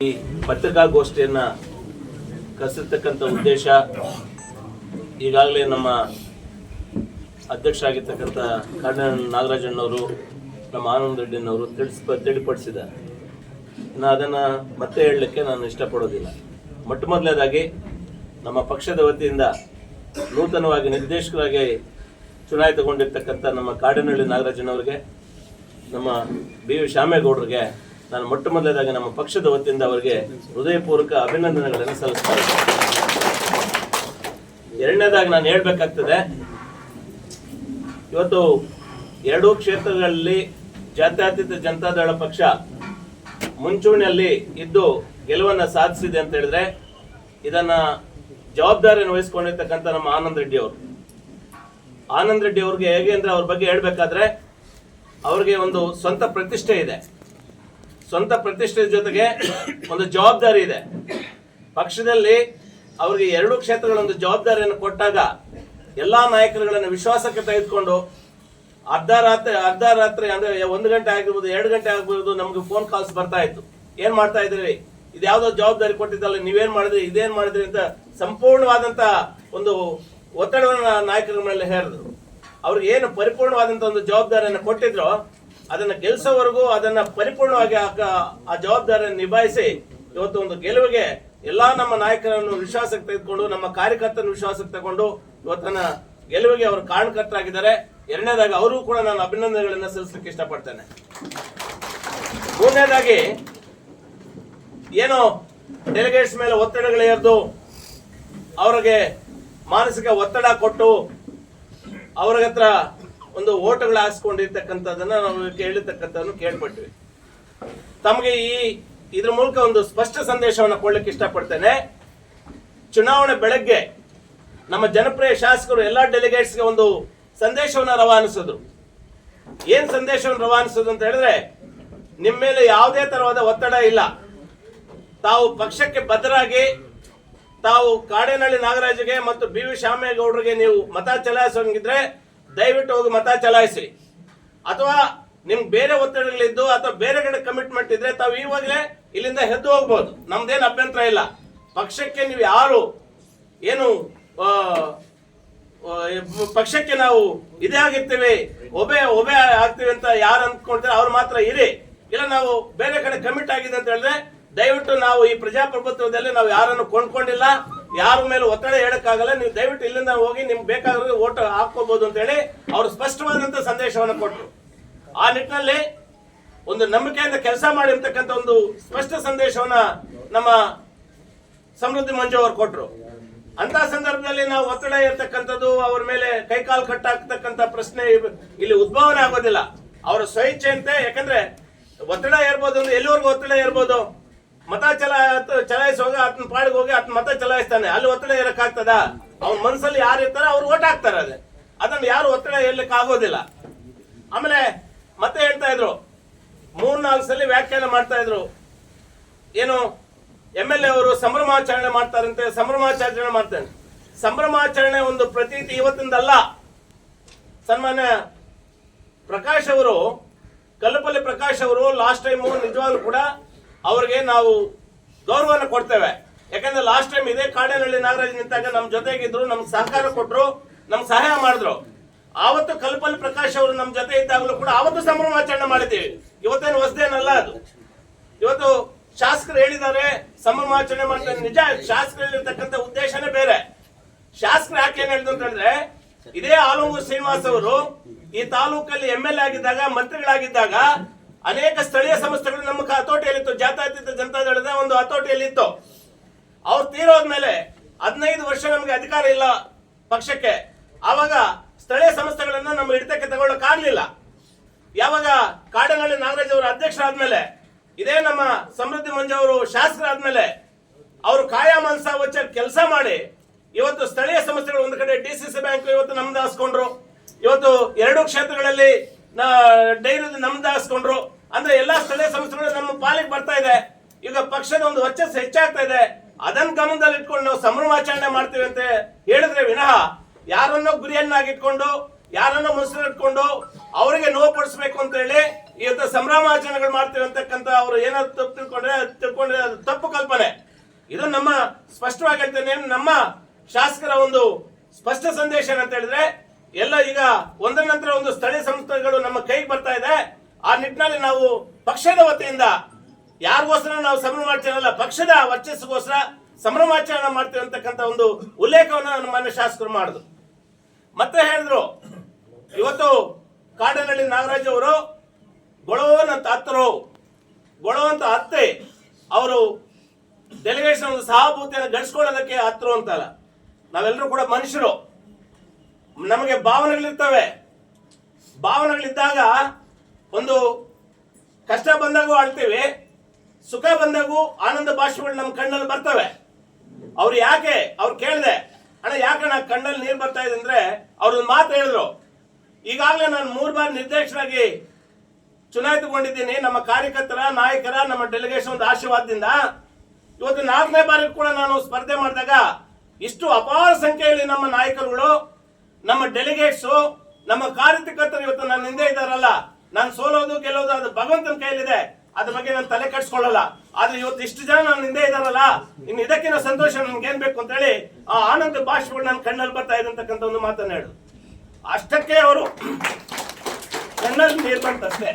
ಈ ಪತ್ರಿಕಾಗೋಷ್ಠಿಯನ್ನ ಕರೆಸಿರ್ತಕ್ಕಂಥ ಉದ್ದೇಶ ಈಗಾಗಲೇ ನಮ್ಮ ಅಧ್ಯಕ್ಷ ಆಗಿರ್ತಕ್ಕಂಥ ಕರ್ನಲ್ ನಾಗರಾಜಣ್ಣವರು, ನಮ್ಮ ಆನಂದ ರೆಡ್ಡಿನವರು ತಿಳಿಸ್ ತಿಳಿಪಡಿಸಿದ ಇನ್ನು ಅದನ್ನು ಮತ್ತೆ ಹೇಳಲಿಕ್ಕೆ ನಾನು ಇಷ್ಟಪಡೋದಿಲ್ಲ. ಮೊಟ್ಟ ಮೊದಲನೇದಾಗಿ ನಮ್ಮ ಪಕ್ಷದ ವತಿಯಿಂದ ನೂತನವಾಗಿ ನಿರ್ದೇಶಕರಾಗಿ ಚುನಾಯಿತಗೊಂಡಿರ್ತಕ್ಕಂಥ ನಮ್ಮ ಕಾಡಿನಹಳ್ಳಿ ನಾಗರಾಜನವರಿಗೆ ನಮ್ಮ ಬಿ ವಿ ಶ್ಯಾಮೇಗೌಡರಿಗೆ ನಾನು ಮೊಟ್ಟ ಮೊದಲೇದಾಗ ನಮ್ಮ ಪಕ್ಷದ ವತಿಯಿಂದ ಅವರಿಗೆ ಹೃದಯಪೂರ್ವಕ ಅಭಿನಂದನೆಗಳನ್ನು ಸಲ್ಲಿಸ್ತಾ ಎರಡನೇದಾಗಿ ನಾನು ಹೇಳ್ಬೇಕಾಗ್ತದೆ, ಇವತ್ತು ಎರಡೂ ಕ್ಷೇತ್ರಗಳಲ್ಲಿ ಜಾತ್ಯತೀತ ಜನತಾದಳ ಪಕ್ಷ ಮುಂಚೂಣಿಯಲ್ಲಿ ಇದ್ದು ಗೆಲುವನ್ನ ಸಾಧಿಸಿದೆ ಅಂತ ಹೇಳಿದ್ರೆ ಇದನ್ನ ಜವಾಬ್ದಾರಿಯನ್ನು ವಹಿಸ್ಕೊಂಡಿರ್ತಕ್ಕಂಥ ನಮ್ಮ ಆನಂದ್ ರೆಡ್ಡಿ ಅವರು. ಆನಂದ್ ರೆಡ್ಡಿ ಅವ್ರಿಗೆ ಹೇಗೆ ಅಂದ್ರೆ ಅವ್ರ ಬಗ್ಗೆ ಹೇಳ್ಬೇಕಾದ್ರೆ, ಅವ್ರಿಗೆ ಒಂದು ಸ್ವಂತ ಪ್ರತಿಷ್ಠೆ ಇದೆ. ಸ್ವಂತ ಪ್ರತಿಷ್ಠೆ ಜೊತೆಗೆ ಒಂದು ಜವಾಬ್ದಾರಿ ಇದೆ. ಪಕ್ಷದಲ್ಲಿ ಅವರಿಗೆ ಎರಡು ಕ್ಷೇತ್ರಗಳ ಒಂದು ಜವಾಬ್ದಾರಿಯನ್ನು ಕೊಟ್ಟಾಗ ಎಲ್ಲಾ ನಾಯಕರುಗಳನ್ನು ವಿಶ್ವಾಸಕ್ಕೆ ತೆಗೆದುಕೊಂಡು ಅರ್ಧ ರಾತ್ರಿ ಅರ್ಧ ರಾತ್ರಿ ಅಂದ್ರೆ ಒಂದು ಗಂಟೆ ಆಗಿರ್ಬೋದು, ಎರಡು ಗಂಟೆ ಆಗಿರ್ಬೋದು ನಮ್ಗೆ ಫೋನ್ ಕಾಲ್ಸ್ ಬರ್ತಾ ಇತ್ತು. ಏನ್ ಮಾಡ್ತಾ ಇದ್ರಿ ಇದ್ಯಾವುದೋ ಜವಾಬ್ದಾರಿ ಕೊಟ್ಟಿದ್ದಲ್ಲ, ನೀವೇನ್ ಮಾಡಿದ್ರಿ, ಇದೇನ್ ಮಾಡಿದ್ರಿ ಅಂತ ಸಂಪೂರ್ಣವಾದಂತ ಒಂದು ಒತ್ತಡವನ್ನು ನಾಯಕರ ಮೇಲೆ ಹೇರಿದ್ರು. ಅವ್ರಿಗೆ ಏನು ಪರಿಪೂರ್ಣವಾದಂತ ಒಂದು ಜವಾಬ್ದಾರಿಯನ್ನು ಕೊಟ್ಟಿದ್ರು ಅದನ್ನ ಗೆಲ್ಸೋವರೆಗೂ ಅದನ್ನ ಪರಿಪೂರ್ಣವಾಗಿ ಆ- ಜವಾಬ್ದಾರಿಯನ್ನು ನಿಭಾಯಿಸಿ ಇವತ್ತು ಒಂದು ಗೆಲುವಿಗೆ ಎಲ್ಲಾ ನಮ್ಮ ನಾಯಕರನ್ನು ವಿಶ್ವಾಸಕ್ಕೆ ತೆಗೆದುಕೊಂಡು, ನಮ್ಮ ಕಾರ್ಯಕರ್ತರನ್ನು ವಿಶ್ವಾಸಕ್ಕೆ ತಗೊಂಡು ಇವತ್ತನ್ನ ಗೆಲುವಿಗೆ ಅವರು ಕಾರಣಕರ್ತರಾಗಿದ್ದಾರೆ. ಎರಡನೇದಾಗಿ ಅವರು ಕೂಡ ನಾನು ಅಭಿನಂದನೆಗಳನ್ನು ಸಲ್ಲಿಸಲಿಕ್ಕೆ ಇಷ್ಟಪಡ್ತೇನೆ. ಮೂರನೇದಾಗಿ ಏನು ಡೆಲಿಗೇಟ್ಸ್ ಮೇಲೆ ಒತ್ತಡಗಳು ಎರೆದು ಅವರಿಗೆ ಮಾನಸಿಕ ಒತ್ತಡ ಕೊಟ್ಟು ಅವ್ರ ಹತ್ರ ಒಂದು ಓಟುಗಳು ಹಾಕ್ಸ್ಕೊಂಡಿರ್ತಕ್ಕಂಥದ್ದನ್ನ ನಾವು ಕೇಳಿರ್ತಕ್ಕಂಥದ್ದನ್ನು ಕೇಳ್ಪಟ್ವಿ. ತಮಗೆ ಈ ಇದ್ರ ಮೂಲಕ ಒಂದು ಸ್ಪಷ್ಟ ಸಂದೇಶವನ್ನು ಕೊಡ್ಲಿಕ್ಕೆ ಇಷ್ಟಪಡ್ತೇನೆ. ಚುನಾವಣೆ ಬೆಳಗ್ಗೆ ನಮ್ಮ ಜನಪ್ರಿಯ ಶಾಸಕರು ಎಲ್ಲಾ ಡೆಲಿಗೇಟ್ಸ್ಗೆ ಒಂದು ಸಂದೇಶವನ್ನು ರವಾನಿಸಿದ್ರು. ಏನ್ ಸಂದೇಶವನ್ನು ರವಾನಿಸೋದು ಅಂತ ಹೇಳಿದ್ರೆ ನಿಮ್ಮ ಮೇಲೆ ಯಾವುದೇ ತರವಾದ ಒತ್ತಡ ಇಲ್ಲ. ತಾವು ಪಕ್ಷಕ್ಕೆ ಬದ್ಧರಾಗಿ ತಾವು ಕಾಡೇನಹಳ್ಳಿ ನಾಗರಾಜ್ಗೆ ಮತ್ತು ಬಿ ವಿ ಶ್ಯಾಮೇಗೌಡರಿಗೆ ನೀವು ಮತ ಚಲಾಯಿಸೋಂಗಿದ್ರೆ ದಯವಿಟ್ಟು ಹೋಗಿ ಮತ ಚಲಾಯಿಸಿ. ಅಥವಾ ನಿಮ್ಗೆ ಬೇರೆ ಒತ್ತಡಗಳಿದ್ದು ಅಥವಾ ಬೇರೆ ಕಡೆ ಕಮಿಟ್ಮೆಂಟ್ ಇದ್ರೆ ತಾವು ಇವಾಗಲೇ ಇಲ್ಲಿಂದ ಹೆದ್ದು ಹೋಗ್ಬೋದು. ನಮ್ದೇನು ಅಭ್ಯಂತರ ಇಲ್ಲ. ಪಕ್ಷಕ್ಕೆ ನೀವು ಯಾರು ಏನು ಪಕ್ಷಕ್ಕೆ ನಾವು ಇದೇ ಆಗಿರ್ತೀವಿ, ಒಬೆ ಒಬೆ ಆಗ್ತೀವಿ ಅಂತ ಯಾರು ಅಂದ್ಕೊಳ್ತಾರೆ ಅವ್ರು ಮಾತ್ರ ಇರಿ. ಇಲ್ಲ, ನಾವು ಬೇರೆ ಕಡೆ ಕಮಿಟ್ ಆಗಿದೆ ಅಂತ ಹೇಳಿದ್ರೆ ದಯವಿಟ್ಟು ನಾವು ಈ ಪ್ರಜಾಪ್ರಭುತ್ವದಲ್ಲಿ ನಾವು ಯಾರನ್ನು ಕೊಂಡ್ಕೊಂಡಿಲ್ಲ, ಯಾರ ಮೇಲೆ ಒತ್ತಡ ಹೇಳಕ್ಕಾಗಲ್ಲ, ನೀವು ದಯವಿಟ್ಟು ಇಲ್ಲಿಂದ ಹೋಗಿ ನಿಮ್ಗೆ ಬೇಕಾದ್ರೆ ಓಟ್ ಹಾಕೋಬಹುದು ಅಂತ ಹೇಳಿ ಅವರು ಸ್ಪಷ್ಟವಾದಂತ ಸಂದೇಶವನ್ನು ಕೊಟ್ಟರು ಆ ನಿಟ್ಟಿನಲ್ಲಿ ಒಂದು ನಂಬಿಕೆಯಿಂದ ಕೆಲಸ ಮಾಡಿರ್ತಕ್ಕಂಥ ಒಂದು ಸ್ಪಷ್ಟ ಸಂದೇಶವನ್ನ ನಮ್ಮ ಸಮೃದ್ಧಿ ಮಂಜು ಅವರು ಕೊಟ್ಟರು ಅಂತ ಸಂದರ್ಭದಲ್ಲಿ ನಾವು ಒತ್ತಡ ಇರ್ತಕ್ಕಂಥದ್ದು ಅವ್ರ ಮೇಲೆ ಕೈಕಾಲು ಕಟ್ಟಾಕ್ತಕ್ಕಂಥ ಪ್ರಶ್ನೆ ಇಲ್ಲಿ ಉದ್ಭವನೆ ಆಗೋದಿಲ್ಲ. ಅವರ ಸ್ವಇಚ್ಛೆಯಂತೆ ಯಾಕಂದ್ರೆ ಒತ್ತಡ ಇರ್ಬೋದು ಅಂದ್ರೆ ಎಲ್ಲಿವರೆಗೂ ಒತ್ತಡ ಇರ್ಬೋದು ಮತ ಚಲಾ ಚಲಾಯಿಸುವಾಗ ಆತನ ಪಾಡಿಗೆ ಹೋಗಿ ಆತನ ಮತ ಚಲಾಯಿಸ್ತಾನೆ. ಅಲ್ಲಿ ಒತ್ತಡ ಇರಕ್ಕಾಗ್ತದ? ಅವ್ನ ಮನಸ್ಸಲ್ಲಿ ಯಾರು ಇರ್ತಾರ ಅವ್ರು ಓಟ್ ಹಾಕ್ತಾರೆ ಅದೇ ಅದನ್ನ ಯಾರು ಒತ್ತಡ ಇರ್ಲಿಕ್ಕೆ ಆಗೋದಿಲ್ಲ. ಆಮೇಲೆ ಮತ್ತೆ ಹೇಳ್ತಾ ಇದ್ರು. ಮೂರ್ನಾಲ್ಕು ಸಲ ವ್ಯಾಖ್ಯಾನ ಮಾಡ್ತಾ ಇದ್ರು. ಏನು, ಎಂ ಎಲ್ ಎ ಅವರು ಸಂಭ್ರಮಾಚರಣೆ ಮಾಡ್ತಾರಂತೆ, ಸಂಭ್ರಮಾಚರಣೆ ಮಾಡ್ತಾರೆ ಸಂಭ್ರಮಾಚರಣೆ ಒಂದು ಪ್ರತೀತಿ ಇವತ್ತಿಂದಲ್ಲ. ಸನ್ಮಾನ್ಯ ಪ್ರಕಾಶ್ ಅವರು, ಕಲ್ಲಪಲ್ಲಿ ಪ್ರಕಾಶ್ ಅವರು, ಲಾಸ್ಟ್ ಟೈಮು ನಿಜವಾಗ್ಲೂ ಕೂಡ ಅವ್ರಿಗೆ ನಾವು ಗೌರವನ ಕೊಡ್ತೇವೆ. ಯಾಕಂದ್ರೆ ಲಾಸ್ಟ್ ಟೈಮ್ ಇದೇ ಕಾಡೇನಹಳ್ಳಿ ನಾಗರಾಜ್ ನಿಂತಾಗ ನಮ್ಮ ಜೊತೆಗಿದ್ರು, ನಮ್ಗೆ ಸಹಕಾರ ಕೊಟ್ರು, ನಮ್ಗೆ ಸಹಾಯ ಮಾಡಿದ್ರು. ಆವತ್ತು ಕಲ್ಪಲ್ ಪ್ರಕಾಶ್ ಅವರು ನಮ್ಮ ಜೊತೆ ಇದ್ದಾಗಲೂ ಕೂಡ ಆವತ್ತು ಸಂಭ್ರಮಾಚರಣೆ ಮಾಡಿದ್ದೀವಿ. ಇವತ್ತೇನು ಹೊಸದೇನಲ್ಲ ಅದು. ಇವತ್ತು ಶಾಸಕರು ಹೇಳಿದ್ದಾರೆ ಸಂಭ್ರಮಾಚರಣೆ ಮಾಡ್ತಾರೆ ನಿಜ, ಶಾಸಕರು ಹೇಳಿರ್ತಕ್ಕಂಥ ಉದ್ದೇಶನೇ ಬೇರೆ. ಶಾಸಕರು ಯಾಕೆ ಏನ್ ಹೇಳಿದ್ರು ಅಂತಂದ್ರೆ, ಇದೇ ಆಲಂಗೂರು ಶ್ರೀನಿವಾಸ್ ಅವರು ಈ ತಾಲೂಕಲ್ಲಿ ಎಂ ಎಲ್ ಎ ಆಗಿದ್ದಾಗ, ಮಂತ್ರಿಗಳಾಗಿದ್ದಾಗ ಅನೇಕ ಸ್ಥಳೀಯ ಸಂಸ್ಥೆಗಳು ನಮ್ಮ ಹತೋಟಿಯಲ್ಲಿತ್ತು ಜನತಾ ದಳದ ಒಂದು ಹತೋಟಿಯಲ್ಲಿತ್ತು ಅವ್ರು ತೀರೋದ್ಮೇಲೆ ಹದಿನೈದು ವರ್ಷ ನಮಗೆ ಅಧಿಕಾರ ಇಲ್ಲ ಪಕ್ಷಕ್ಕೆ. ಆವಾಗ ಸ್ಥಳೀಯ ಸಂಸ್ಥೆಗಳನ್ನ ನಮ್ಮ ಹಿಡಿತಕ್ಕೆ ತಗೊಳ್ಳಕ್ಕಾಗ್ಲಿಲ್ಲ ಯಾವಾಗ ಕಾಡನಹಳ್ಳಿ ನಾಗರಾಜ್ ಅವರು ಅಧ್ಯಕ್ಷರಾದ್ಮೇಲೆ, ಇದೇ ನಮ್ಮ ಸಮೃದ್ಧಿ ಮಂಜು ಅವರು ಶಾಸಕರಾದ್ಮೇಲೆ ಅವರು ಕಾಯಾ ಮನಸ ವಚ್ಚ ಕೆಲಸ ಮಾಡಿ ಇವತ್ತು ಸ್ಥಳೀಯ ಸಂಸ್ಥೆಗಳು ಒಂದು ಕಡೆ ಡಿ ಸಿ ಸಿ ಬ್ಯಾಂಕ್ ಇವತ್ತು ನಮ್ದು ಹಾಸ್ಕೊಂಡ್ರು. ಇವತ್ತು ಎರಡು ಕ್ಷೇತ್ರಗಳಲ್ಲಿ ಡೈರಿ ನಮ್ದು ಹಾಸ್ಕೊಂಡ್ರು. ಅಂದ್ರೆ ಎಲ್ಲಾ ಸ್ಥಳೀಯ ಸಂಸ್ಥೆಗಳು ನಮ್ಮ ಪಾಲಿಗೆ ಬರ್ತಾ ಇದೆ. ಈಗ ಪಕ್ಷದ ಒಂದು ವರ್ಚಸ್ಸು ಹೆಚ್ಚಾಗ್ತಾ ಇದೆ. ಅದನ್ನ ಗಮನದಲ್ಲಿ ಇಟ್ಕೊಂಡು ನಾವು ಸಂಭ್ರಮಾಚರಣೆ ಮಾಡ್ತೀವಿ ಅಂತ ಹೇಳಿದ್ರೆ ವಿನಃ ಯಾರನ್ನೋ ಗುರಿಯನ್ನಾಗಿಟ್ಕೊಂಡು, ಯಾರನ್ನೋ ಇಟ್ಕೊಂಡು ಅವರಿಗೆ ನೋವು ಪಡಿಸ್ಬೇಕು ಅಂತ ಹೇಳಿ ಇವತ್ತು ಸಂಭ್ರಮಾಚರಣೆಗಳು ಮಾಡ್ತೀವಿ ಅಂತಕ್ಕಂಥ ಅವರು ಏನಾದ್ರು ತಪ್ಪು ತಿಳ್ಕೊಂಡ್ರೆ ತಿಳ್ಕೊಂಡ್ರೆ ಅದು ತಪ್ಪು ಕಲ್ಪನೆ. ಇದು ನಮ್ಮ ಸ್ಪಷ್ಟವಾಗಿ ಹೇಳ್ತೇನೆ, ನಮ್ಮ ಶಾಸಕರ ಒಂದು ಸ್ಪಷ್ಟ ಸಂದೇಶ ಏನಂತ ಹೇಳಿದ್ರೆ ಎಲ್ಲ ಈಗ ಒಂದರ ನಂತರ ಒಂದು ಸ್ಥಳೀಯ ಸಂಸ್ಥೆಗಳು ನಮ್ಮ ಕೈಗೆ ಬರ್ತಾ ಇದೆ. ಆ ನಿಟ್ಟಿನಲ್ಲಿ ನಾವು ಪಕ್ಷದ ವತಿಯಿಂದ ಯಾರಿಗೋಸ್ಕರ ನಾವು ಸಂಭ್ರಮಾಚರಣೆ ಪಕ್ಷದ ವರ್ಚಸ್ಸಿಗೋಸ್ಕರ ಸಂಭ್ರಮಾಚರಣೆ ಮಾಡ್ತೀವಿ ಒಂದು ಉಲ್ಲೇಖವನ್ನು ನಮ್ಮ ಶಾಸಕರು ಮಾಡಿದ್ರು. ಮತ್ತೆ ಹೇಳಿದ್ರು, ಇವತ್ತು ಕಾಡನಹಳ್ಳಿ ನಾಗರಾಜ್ ಅವರು ಗೊಳವನಂತ ಹತ್ತರು. ಗೊಳವಂತ ಅತ್ತೆ ಅವರು ಡೆಲಿಗೇಷನ್ ಒಂದು ಸಹಾಭೂತಿಯನ್ನು ಗಳಿಸ್ಕೊಳ್ಳೋದಕ್ಕೆ ಹತ್ತರು ಅಂತಲ್ಲ. ನಾವೆಲ್ಲರೂ ಕೂಡ ಮನುಷ್ಯರು. ನಮಗೆ ಭಾವನೆಗಳಿರ್ತವೆ. ಭಾವನೆಗಳಿದ್ದಾಗ ಒಂದು ಕಷ್ಟ ಬಂದಾಗೂ ಆಳ್ತೀವಿ, ಸುಖ ಬಂದಾಗೂ ಆನಂದ ಭಾಷೆಗಳು ನಮ್ಮ ಕಣ್ಣಲ್ಲಿ ಬರ್ತವೆ. ಅವ್ರು ಯಾಕೆ, ಅವ್ರು ಕೇಳಿದೆ, ಅಣ್ಣ ಯಾಕೆ ನಾ ಕಣ್ಣಲ್ಲಿ ನೀರು ಬರ್ತಾ ಇದೆ? ಅಂದ್ರೆ ಅವ್ರೊಂದು ಮಾತು ಹೇಳಿದ್ರು. ಈಗಾಗಲೇ ನಾನು ಮೂರು ಬಾರಿ ನಿರ್ದೇಶನಾಗಿ ಚುನಾಯಿತಗೊಂಡಿದ್ದೀನಿ. ನಮ್ಮ ಕಾರ್ಯಕರ್ತರ, ನಾಯಕರ, ನಮ್ಮ ಡೆಲಿಗೇಷನ್ ಒಂದು ಆಶೀರ್ವಾದದಿಂದ. ಇವತ್ತು ನಾಲ್ಕನೇ ಬಾರಿ ಕೂಡ ನಾನು ಸ್ಪರ್ಧೆ ಮಾಡಿದಾಗ ಇಷ್ಟು ಅಪಾರ ಸಂಖ್ಯೆಯಲ್ಲಿ ನಮ್ಮ ನಾಯಕರುಗಳು ನಮ್ಮ ಡೆಲಿಗೇಟ್ಸು ನಮ್ಮ ಕಾರ್ಯಕರ್ತರು ಇವತ್ತು ನನ್ನ ಹಿಂದೆ ಇದ್ದಾರಲ್ಲ, ನಾನು ಸೋಲೋದು, ಗೆಲ್ಲೋದು, ಅದು ಭಗವಂತನ ಕೈಲಿದೆ ಅದ್ರ ಬಗ್ಗೆ ನಾನು ತಲೆ ಕಟ್ಸ್ಕೊಳ್ಳಲ್ಲ ಆದ್ರೆ ಇವತ್ತು ಇಷ್ಟು ಜನ ನನ್ನ ಹಿಂದೆ ಇದಾರಲ್ಲ ಇನ್ನು ಇದಕ್ಕಿಂತ ಸಂತೋಷ ನನ್ಗೆ ಏನ್ ಬೇಕು ಅಂತ ಹೇಳಿ ಆ ಆನಂದ ಭಾಷೆಗಳು ನನ್ನ ಕಣ್ಣಲ್ಲಿ ಬರ್ತಾ ಇದೆ ಒಂದು ಮಾತನ್ನ ಹೇಳು. ಅಷ್ಟಕ್ಕೆ ಅವರು ಕಣ್ಣಲ್ಲಿ ನೀರು ಬಂತಷ್ಟೇ